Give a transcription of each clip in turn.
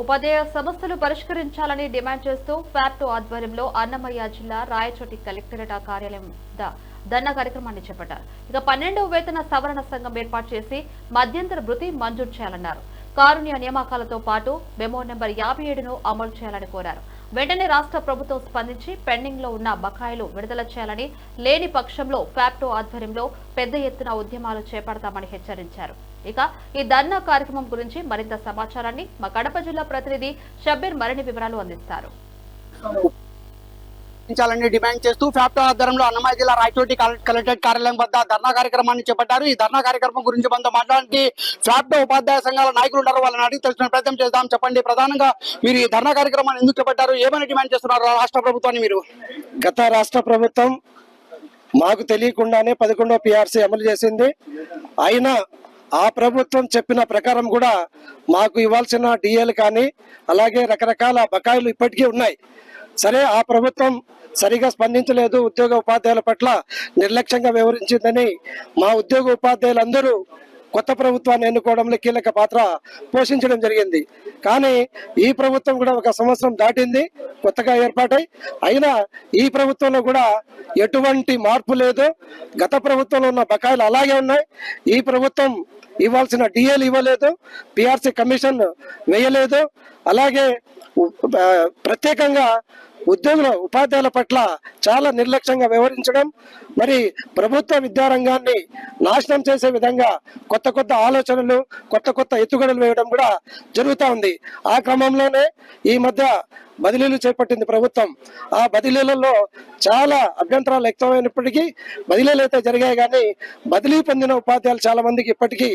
ఉపాధ్యాయ సమస్యలు పరిష్కరించాలని డిమాండ్ చేస్తూ ఫ్యాప్టో ఆధ్వర్యంలో అన్నమయ్య జిల్లా రాయచోటి కలెక్టరేట్ కార్యాలయం ధర్నా కార్యక్రమాన్ని చేపట్టారు. ఇక పన్నెండవ వేతన సవరణ సంఘం ఏర్పాటు చేసి మధ్యంతర భృతి మంజూరు చేయాలన్నారు. కారుణ్య నియామకాలతో పాటు మెమో నెంబర్ యాభై ఏడును అమలు చేయాలని కోరారు. వెంటనే రాష్ట్ర ప్రభుత్వం స్పందించి పెండింగ్లో ఉన్న బకాయిలు విడుదల చేయాలని లేని పక్షంలో ఫ్యాప్టో ఆధ్వర్యంలో పెద్ద ఎత్తున ఉద్యమాలు చేపడతామని హెచ్చరించారు. ఇక ఈ ధర్నా కార్యక్రమం గురించి మరింత సమాచారాన్ని మా కడప జిల్లా ప్రతినిధి షబ్బీర్ మరిన్ని వివరాలు అందిస్తారు. చేయాలని డిమాండ్ చేస్తూ ఫ్యాప్టో ఆధ్వర్యంలో అన్నమయ్య జిల్లా రాయచోటి కలెక్టరేట్ కార్యాలయం వద్ద ధర్నా కార్యక్రమాన్ని చేపట్టారు. ఈ ధర్నా కార్యక్రమం గురించి మనతో మాట్లాడి ఫ్యాప్టో ఉపాధ్యాయ సంఘాల నాయకులు ఉన్నారు. వాళ్ళని అడిగి తెలుసుకునే ప్రయత్నం చేద్దాం. చెప్పండి. ప్రధానంగా మీరు ఈ ధర్నా కార్యక్రమాన్ని ఎందుకు చేపట్టారు? ఏమని డిమాండ్ చేస్తున్నారు రాష్ట్ర ప్రభుత్వాన్ని మీరు? గత రాష్ట్ర ప్రభుత్వం మాకు తెలియకుండానే పదకొండో పిఆర్సీ అమలు చేసింది. అయినా ఆ ప్రభుత్వం చెప్పిన ప్రకారం కూడా మాకు ఇవ్వాల్సిన డిఏలు కానీ అలాగే రకరకాల బకాయిలు ఇప్పటికీ ఉన్నాయి. సరే ఆ ప్రభుత్వం సరిగా స్పందించలేదు. ఉద్యోగ ఉపాధ్యాయుల పట్ల నిర్లక్ష్యంగా వ్యవహరించిందని మా ఉద్యోగ ఉపాధ్యాయులందరూ కొత్త ప్రభుత్వాన్ని ఎన్నుకోవడంలో కీలక పాత్ర పోషించడం జరిగింది. కానీ ఈ ప్రభుత్వం కూడా ఒక సంవత్సరం దాటింది కొత్తగా ఏర్పాటై. అయినా ఈ ప్రభుత్వంలో కూడా ఎటువంటి మార్పు లేదు. గత ప్రభుత్వంలో ఉన్న బకాయిలు అలాగే ఉన్నాయి. ఈ ప్రభుత్వం ఇవ్వాల్సిన డిఏలు ఇవ్వలేదు. పిఆర్సీ కమిషన్ వేయలేదు. అలాగే ప్రత్యేకంగా ఉద్యోగుల ఉపాధ్యాయుల పట్ల చాలా నిర్లక్ష్యంగా వ్యవహరించడం మరి ప్రభుత్వ విద్యారంగాన్ని నాశనం చేసే విధంగా కొత్త కొత్త ఆలోచనలు కొత్త కొత్త ఎత్తుగడలు వేయడం కూడా జరుగుతూ ఉంది. ఆ క్రమంలోనే ఈ మధ్య బదిలీలు చేపట్టింది ప్రభుత్వం. ఆ బదిలీలలో చాలా అభ్యంతరాలు వ్యక్తమైనప్పటికీ బదిలీలు అయితే జరిగాయి కానీ బదిలీ పొందిన ఉపాధ్యాయులు చాలా మందికి ఇప్పటికీ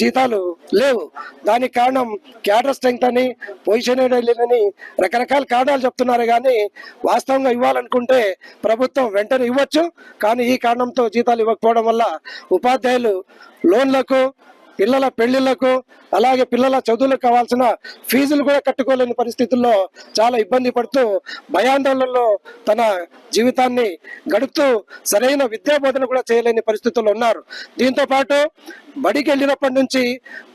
జీతాలు లేవు. దానికి కారణం క్యాడర్ స్ట్రెంగ్త్ అని పొజిషన్ అని రకరకాల కారణాలు చెప్తున్నారు కానీ వాస్తవంగా ఇవ్వాలనుకుంటే ప్రభుత్వం వెంటనే ఇవ్వచ్చు. కానీ ఈ కారణంతో జీతాలు ఇవ్వకపోవడం వల్ల ఉపాధ్యాయులు లోన్లకు పిల్లల పెళ్ళిళ్ళకు అలాగే పిల్లల చదువులకు కావాల్సిన ఫీజులు కూడా కట్టుకోలేని పరిస్థితుల్లో చాలా ఇబ్బంది పడుతూ భయాందోళనలో తన జీవితాన్ని గడుపుతూ సరైన విద్యా బోధన కూడా చేయలేని పరిస్థితుల్లో ఉన్నారు. దీంతో పాటు బడికి వెళ్ళినప్పటి నుంచి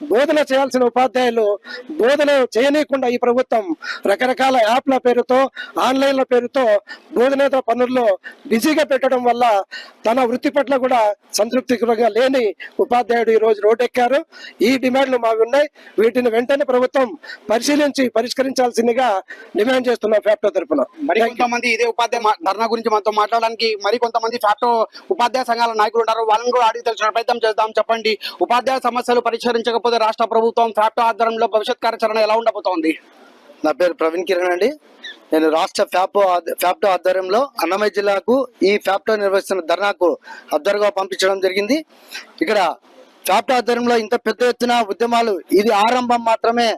బోధన చేయాల్సిన ఉపాధ్యాయులు బోధన చేయనీయకుండా ఈ ప్రభుత్వం రకరకాల యాప్ల పేరుతో ఆన్లైన్ల పేరుతో బోధనేతర పనుల్లో బిజీగా పెట్టడం వల్ల తన వృత్తి పట్ల కూడా సంతృప్తికరంగా లేని ఉపాధ్యాయుడు ఈ రోజు రోడ్డెక్కారు ఈ డిమాండ్లు మావి ఉన్నాయి వీటిని వెంటనే ప్రభుత్వం పరిశీలించి పరిష్కరించాల్సిందిగా డిమాండ్ చేస్తున్నాం ఫ్యాప్టో తరఫున మరి కొంతమంది ఇదే ఉపాధ్యాయ ధర్నా గురించి మనతో మాట్లాడడానికి మరి కొంతమంది ఫ్యాక్టో ఉపాధ్యాయ సంఘాల నాయకులు ఉన్నారు వాళ్ళని కూడా అడిగి తెలిసిన ప్రయత్నం చేద్దాం చెప్పండి. ఉపాధ్యాయ సమస్యలు పరిష్కరించకపోతే రాష్ట్ర ప్రభుత్వం ఫ్యాక్టో ఆధ్వర్యంలో భవిష్యత్ కార్యాచరణ ఎలా ఉండబోతోంది? నా పేరు ప్రవీణ్ కిరణ్ అండి. నేను రాష్ట్ర ఫ్యాప్టో ఫ్యాప్టో ఆధ్వర్యంలో అన్నమయ్య జిల్లాకు ఈ ఫ్యాప్టో నిర్వహిస్తున్న ధర్నాకు అద్దరుగా పంపించడం జరిగింది. ఇక్కడ ఫ్యాప్టో ఆధ్వర్యంలో ఇంత పెద్ద ఎత్తున ఉద్యమాలు ఇది ఆరంభం మాత్రమే.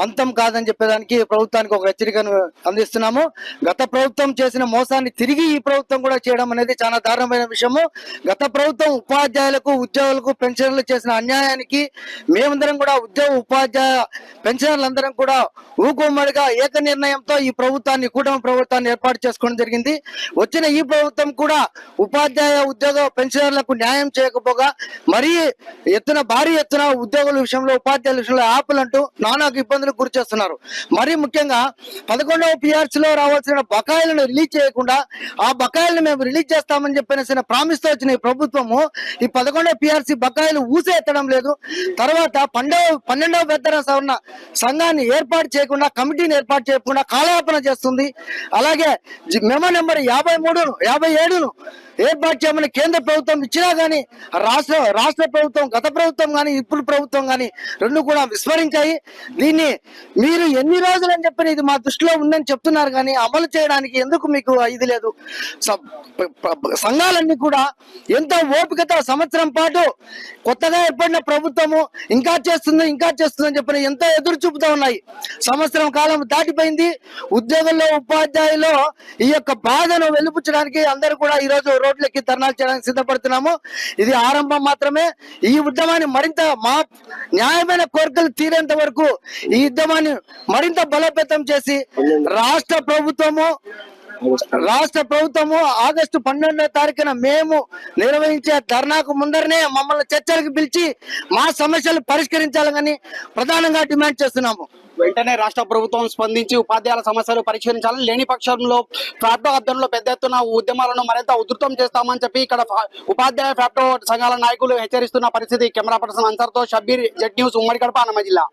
అంతం కాదని చెప్పేదానికి ప్రభుత్వానికి ఒక హెచ్చరికను అందిస్తున్నాము. గత ప్రభుత్వం చేసిన మోసాన్ని తిరిగి ఈ ప్రభుత్వం కూడా చేయడం అనేది చాలా దారుణమైన విషయము. గత ప్రభుత్వం ఉపాధ్యాయులకు ఉద్యోగులకు పెన్షన్లు చేసిన అన్యాయానికి మేమందరం కూడా ఉద్యోగ ఉపాధ్యాయ పెన్షనర్లందరం కూడా ఊకుమ్మడిగా ఏక నిర్ణయంతో ఈ ప్రభుత్వాన్ని కూటమి ప్రభుత్వాన్ని ఏర్పాటు చేసుకోవడం జరిగింది. వచ్చిన ఈ ప్రభుత్వం కూడా ఉపాధ్యాయ ఉద్యోగ పెన్షనర్లకు న్యాయం చేయకపోగా మరీ ఎత్తున భారీ ఎత్తున ఉద్యోగుల విషయంలో ఉపాధ్యాయుల విషయంలో ఆపలంటూ నానాకు ఇబ్బందులకు గురి చేస్తున్నారు. మరీ ముఖ్యంగా పదకొండవ పిఆర్సీలో రావాల్సిన బకాయిలను రిలీజ్ చేయకుండా ఆ బకాయిలను మేము రిలీజ్ చేస్తామని చెప్పిన ప్రామిస్తో వచ్చిన ఈ ప్రభుత్వము. ఈ పదకొండవ పిఆర్సీ బకాయిలు ఊసే ఎత్తడం లేదు. తర్వాత పన్నెండవ పన్నెండవ పెద్దన సవరణ సంఘాన్ని ఏర్పాటు చేయకుండా కమిటీని ఏర్పాటు చేయకుండా కాలయాపన చేస్తుంది. అలాగే మెమో నెంబర్ యాభై మూడును యాభై ఏడును ఏర్పాటు చేయమని కేంద్ర ప్రభుత్వం ఇచ్చినా గానీ రాష్ట్ర రాష్ట్ర ప్రభుత్వం గత ప్రభుత్వం గానీ ఇప్పుడు ప్రభుత్వం గానీ రెండు కూడా విస్మరించాయి. దీన్ని మీరు ఎన్ని రోజులు అని చెప్పిన ఇది మా దృష్టిలో ఉందని చెప్తున్నారు కానీ అమలు చేయడానికి ఎందుకు మీకు ఇది లేదు? సంఘాలన్నీ కూడా ఎంతో ఓపికతో సంవత్సరం పాటు కొత్తగా ఏర్పడిన ప్రభుత్వము ఇంకా చేస్తుంది ఇంకా చేస్తుంది అని చెప్పిన ఎంతో ఎదురు చూపుతూ ఉన్నాయి. సంవత్సరం కాలం దాటిపోయింది. ఉద్యోగుల్లో ఉపాధ్యాయుల్లో ఈ యొక్క బాధను వెలుపుచ్చడానికి అందరూ కూడా ఈ రోజు రోడ్లెక్కి ధర్నాలు చేయడానికి సిద్ధపడుతున్నాము. ఇది ఆరంభం మాత్రమే. ఈ ఉద్యమాన్ని మరింత మా న్యాయమైన కోరికలు తీరేంత వరకు ఈ ఉద్యమాన్ని మరింత బలోపేతం చేసి రాష్ట్ర ప్రభుత్వము రాష్ట్ర ప్రభుత్వము ఆగస్టు పన్నెండో తారీఖున మేము నిర్వహించే ధర్నాకు ముందరనే మమ్మల్ని చర్చలకు పిలిచి మా సమస్యలు పరిష్కరించాలని ప్రధానంగా డిమాండ్ చేస్తున్నాము. వెంటనే రాష్ట్ర ప్రభుత్వం స్పందించి ఉపాధ్యాయుల సమస్యలు పరిష్కరించాలని లేని పక్షంలో ఫ్యాప్టో ఆధ్వర్యంలో పెద్ద ఎత్తున ఉద్యమాలను మరింత ఉధృతం చేస్తామని చెప్పి ఇక్కడ ఉపాధ్యాయ ఫ్యాప్టో సంఘాల నాయకులు హెచ్చరిస్తున్న పరిస్థితి. కెమెరా పర్సన్ అన్సర్తో షబ్బీర్ జెడ్ న్యూస్ ఉమ్మడి కడప అన్నమ జిల్లా.